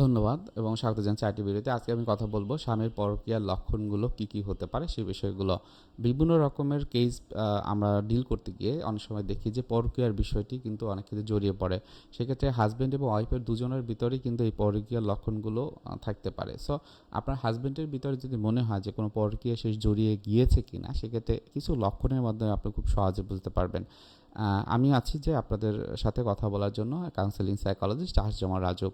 ধন্যবাদ এবং স্বাগত জানাচ্ছি আইটি ভিডিওতে। আজকে আমি কথা বলব স্বামীর পরকীয়ার লক্ষণগুলো কি কি হতে পারে সেই বিষয়গুলো। বিভিন্ন রকমের কেস আমরা ডিল করতে গিয়ে অনেক সময় দেখি যে পরকীয়ার বিষয়টি কিন্তু অনেক ক্ষেত্রে জড়িয়ে পড়ে। সেক্ষেত্রে হাজব্যান্ড এবং ওয়াইফের দুজনের ভিতরেই কিন্তু এই পরকীয়ার লক্ষণগুলো থাকতে পারে। সো আপনার হাজব্যান্ডের ভিতরে যদি মনে হয় যে কোনো পরকীয়া শেষ জড়িয়ে গিয়েছে কিনা, সেক্ষেত্রে কিছু লক্ষণের মাধ্যমে আপনি খুব সহজে বুঝতে পারবেন। আমি আছি যে আপনাদের সাথে কথা বলার জন্য কাউন্সেলিং সাইকোলজিস্ট আশজামা রাজু।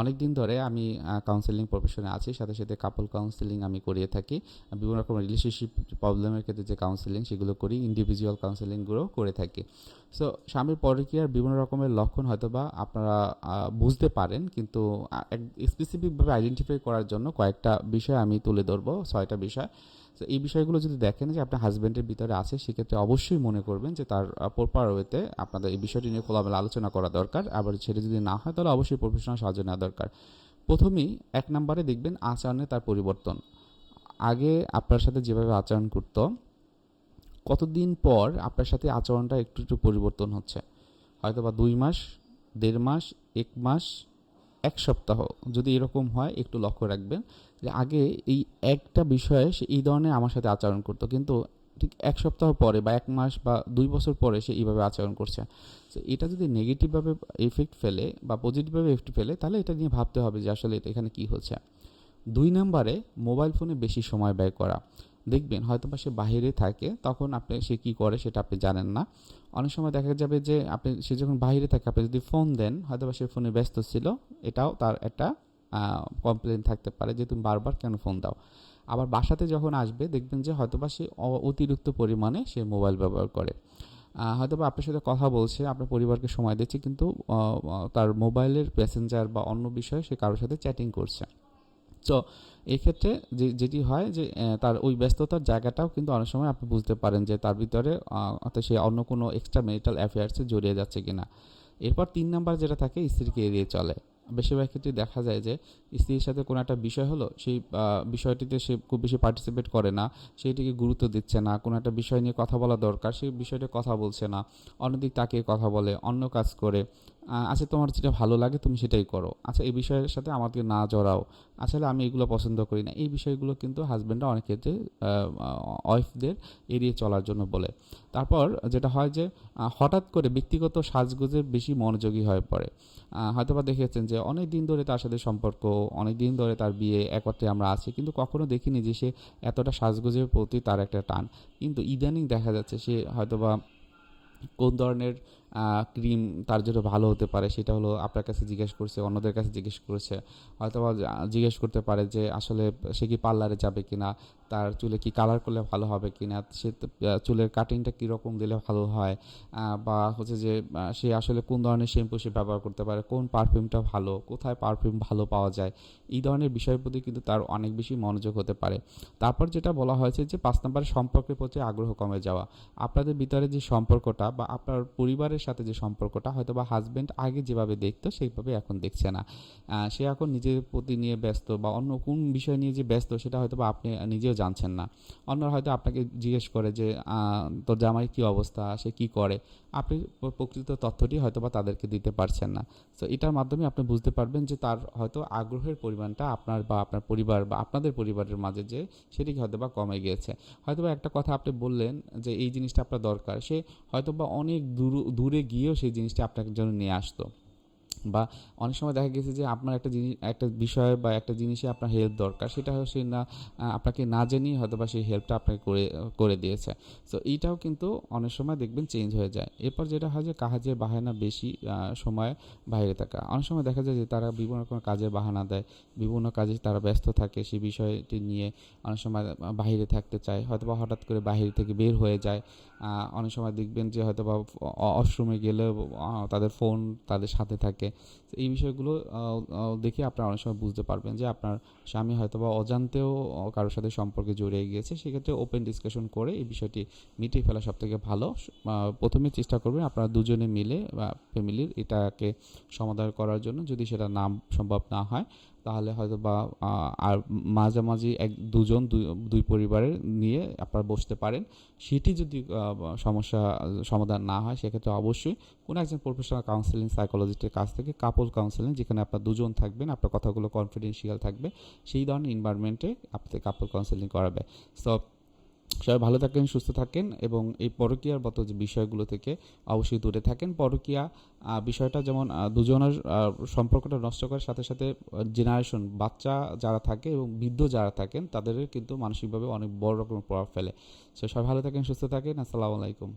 অনেক দিন ধরে আমি কাউন্সেলিং প্রফেশনে আছি, সাথে সাথে কাপল কাউন্সেলিং আমি করিয়ে থাকি। বিভিন্ন রকম রিলেশনশিপ প্রবলেমের ক্ষেত্রে যে কাউন্সেলিং সেগুলো করি ইন্ডিভিজুয়াল কাউন্সেলিংগুলো করে থাকি। সো স্বামীর পরকীয়ার বিভিন্ন রকমের লক্ষণ হয়তো বা আপনারা বুঝতে পারেন, কিন্তু স্পেসিফিকভাবে আইডেন্টিফাই করার জন্য কয়েকটা বিষয় আমি তুলে ধরবো, ছয়টা বিষয়। তো এই বিষয়গুলো যদি দেখেন যে আপনার হাজব্যান্ডের ভিতরে আছে, সেক্ষেত্রে অবশ্যই মনে করবেন যে তার প্রপার ওয়েতে আপনাদের এই বিষয়টি নিয়ে খোলামেলা আলোচনা করা দরকার। আবার সেটা যদি না হয়, তাহলে অবশ্যই প্রফেশনাল সাহায্য নেওয়া দরকার। প্রথমেই এক নম্বরে দেখবেন আচরণে তার পরিবর্তন। আগে আপনার সাথে যেভাবে আচরণ করতো, কতদিন পর আপনার সাথে আচরণটা একটু একটু পরিবর্তন হচ্ছে? হয়তো বা দুই মাস, দেড় মাস, এক মাস এক সপ্তাহ যদি এরকম হয়, একটু লক্ষ্য রাখবেন যে আগে এই একটা বিষয়ে সে এই ধরনের আমার সাথে আচরণ করতো। কিন্তু ঠিক এক সপ্তাহ পরে বা এক মাস বা দুই বছর পরে সে এইভাবে আচরণ করছে। তো এটা যদি নেগেটিভভাবে এফেক্ট ফেলে বা পজিটিভভাবে এফেক্ট ফেলে, তাহলে এটা নিয়ে ভাবতে হবে যে আসলে এখানে কী হচ্ছে। দুই নম্বরে মোবাইল ফোনে বেশি সময় ব্যয় করা। দেখবেন হয়তো বা সে বাইরে থাকে তখন আপনি সে কী করে সেটা আপনি জানেন না। অনেক সময় দেখা যাবে যে আপনি সে যখন বাইরে থাকে আপনি যদি ফোন দেন হয়তো বা সে ফোনে ব্যস্ত ছিল এটাও তার একটা কমপ্লেন থাকতে পারে যে তুমি বারবার কেন ফোন দাও। আবার বাসাতে যখন আসবে দেখবেন যে হয়তোবা সে অতিরিক্ত পরিমাণে সে মোবাইল ব্যবহার করে। আহ, হয়তোবা আপনার সাথে কথা বলছে আপনার পরিবারকে সময় দিচ্ছে কিন্তু তার মোবাইলের প্যাসেঞ্জার বা অন্য বিষয়ে সে কারোর সাথে চ্যাটিং করছে। তো এক্ষেত্রে যে, যেটি হয় যে তার ওই ব্যস্ততার জায়গাটাও কিন্তু অনেক সময় আপনি বুঝতে পারেন যে তার ভিতরে অর্থাৎ সে অন্য কোনো এক্সট্রা মেরিটাল অ্যাফেয়ার্সে জড়িয়ে যাচ্ছে কিনা। এরপর তিন নাম্বার যেটা থাকে, স্ত্রীকে এড়িয়ে চলে। বেশিরভাগ ক্ষেত্রে দেখা যায় যে, স্ত্রীর সাথে কোনো একটা বিষয় হলো, সেই বিষয়টিতে সে খুব বেশি পার্টিসিপেট করে না, সেইটিকে গুরুত্ব দিচ্ছে না, কোনো একটা বিষয় নিয়ে কথা বলা দরকার, সেই বিষয়টা কথা বলছে না, অন্যদিক তাকে কথা বলে, অন্য কাজ করে আচ্ছা তোমার যেটা ভালো লাগে তুমি সেটাই করো। আচ্ছা এই বিষয়ের সাথে আমাকে না জড়াও। আসলে আমি এগুলো পছন্দ করি না। এই বিষয়গুলো কিন্তু হাজব্যান্ডরা অনেক ক্ষেত্রে ওয়াইফদের এড়িয়ে চলার জন্য বলে। তারপর যেটা হয় যে হঠাৎ করে ব্যক্তিগত সাজগোজে বেশি মনোযোগী হয়ে পড়ে। হয়তোবা দেখেছেন যে, অনেক দিন ধরে তার সাথে সম্পর্ক, অনেক দিন ধরে তার বিয়ে একত্রে আমরা আছি, কিন্তু কখনো দেখিনি যে সে এতটা সাজগোজের প্রতি তার একটা টান। কিন্তু ইদানিং দেখা যাচ্ছে সে হয়তোবা কোন ধরনের ক্রিম তার জন্য ভালো হতে পারে, সেটা হলো আপনার কাছে জিজ্ঞেস করছে, অন্যদের কাছে জিজ্ঞেস করেছে। হয়তো জিজ্ঞেস করতে পারে যে আসলে সে কি পার্লারে যাবে কি না তার চুলে কি কালার করলে ভালো হবে কি না সে চুলের কাটিংটা কীরকম দিলে ভালো হয় বা হচ্ছে যে সে আসলে কোন ধরনের শ্যাম্পু সে ব্যবহার করতে পারে, কোন পারফিউমটা ভালো, কোথায় পারফিউম ভালো পাওয়া যায়, এই ধরনের বিষয়ের প্রতি কিন্তু তার অনেক বেশি মনোযোগ হতে পারে। তারপর যেটা বলা হয়েছে যে পাঁচ নম্বর সম্পর্কের প্রতি আগ্রহ কমে যাওয়া। আপনাদের ভিতরে যে সম্পর্কটা বা আপনার পরিবারের সাথে যে সম্পর্কটা হয়তো বা হাজব্যান্ড আগে যেভাবে দেখতো সেইভাবে এখন দেখছে না। সে এখন নিজের প্রতি নিয়ে ব্যস্ত বা অন্য কোন বিষয় নিয়ে যে ব্যস্ত সেটা হয়তো বা আপনি নিজেও জানছেন না। অন্যরা হয়তো আপনাকে জিজ্ঞেস করে যে তোর জামাই কী অবস্থা? সে কি করে? আপনি প্রকৃত তথ্যটি হয়তো বা তাদেরকে দিতে পারছেন না। তো এটার মাধ্যমে আপনি বুঝতে পারবেন যে তার হয়তো আগ্রহের পরিমাণটা আপনার বা আপনার পরিবার বা আপনাদের পরিবারের মাঝে যে সেটি হয়তো বা কমে গিয়েছে। হয়তো বা একটা কথা আপনি বললেন যে, এই জিনিসটা আপনার দরকার। সে হয়তো বা অনেক দূর দূরে গিয়েও সেই জিনিসটা আপনাকে যেন নিয়ে আসতো। বা অনেক সময় দেখা গেছে যে আপনার একটা জিনিস একটা বিষয় বা একটা জিনিসে আপনার হেল্প দরকার সেটা সে না আপনাকে না জেনেই হয়তো বা সেই হেল্পটা আপনাকে করে করে দিয়েছে। সো এইটাও কিন্তু অনেক সময় দেখবেন চেঞ্জ হয়ে যায়। এরপর যেটা হয় যে কাজের বাহানা বেশি সময় বাইরে থাকা। অনেক সময় দেখা যায় যে তারা বিভিন্ন রকম কাজের বাহানা দেয় বিভিন্ন কাজে তারা ব্যস্ত থাকে সেই বিষয়টি নিয়ে অনেক সময় বাইরে থাকতে চায় হয়তো বা হঠাৎ করে বাইরে থেকে বের হয়ে যায়। অনেক সময় দেখবেন যে হয়তো বা অশ্রমে আহ, তাদের ফোন তাদের সাথে থাকে। এই বিষয়গুলো দেখে আপনারা অনেক সময় বুঝতে পারবেন যে আপনার স্বামী হয়তো বা অজান্তেও কারোর সাথে সম্পর্কে জড়িয়ে গিয়েছে, সেক্ষেত্রে ওপেন ডিসকাশন করে এই বিষয়টি মিটিয়ে ফেলা সব থেকে ভালো প্রথমে চেষ্টা করবেন আপনারা দুজনে মিলে, বা ফ্যামিলির এটাকে সমাধান করার জন্য, যদি সেটা নাম সম্ভব না হয়। তাহলে হয়তো বা আর মাঝামাঝি এক, দুজন, দুই দুই পরিবারের নিয়ে আপনারা বসতে পারেন। সেটি যদি সমস্যা, সমাধান না হয়, সেক্ষেত্রে অবশ্যই কোনো একজন প্রফেশনাল কাউন্সিলিং সাইকোলজিস্টের কাছ থেকে কাপল কাউন্সিলিং যেখানে আপনার দুজন থাকবেন, আপনার কথাগুলো কনফিডেন্সিয়াল থাকবে, সেই ধরনের এনভায়রনমেন্টে আপনাদের কাপল কাউন্সিলিং করাবে। সো সবাই ভালো থাকেন, সুস্থ থাকেন এবং এই পরকীয়ার মতো যে বিষয়গুলো থেকে অবশ্যই দূরে থাকেন। পরকীয়া বিষয়টা যেমন দুজনের সম্পর্কটা নষ্ট করার সাথে সাথে জেনারেশন বাচ্চা যারা থাকে এবং বৃদ্ধ যারা থাকেন, তাদের কিন্তু মানসিকভাবে অনেক বড় রকমের প্রভাব ফেলে। সবাই ভালো থাকেন, সুস্থ থাকেন। আসসালামু আলাইকুম।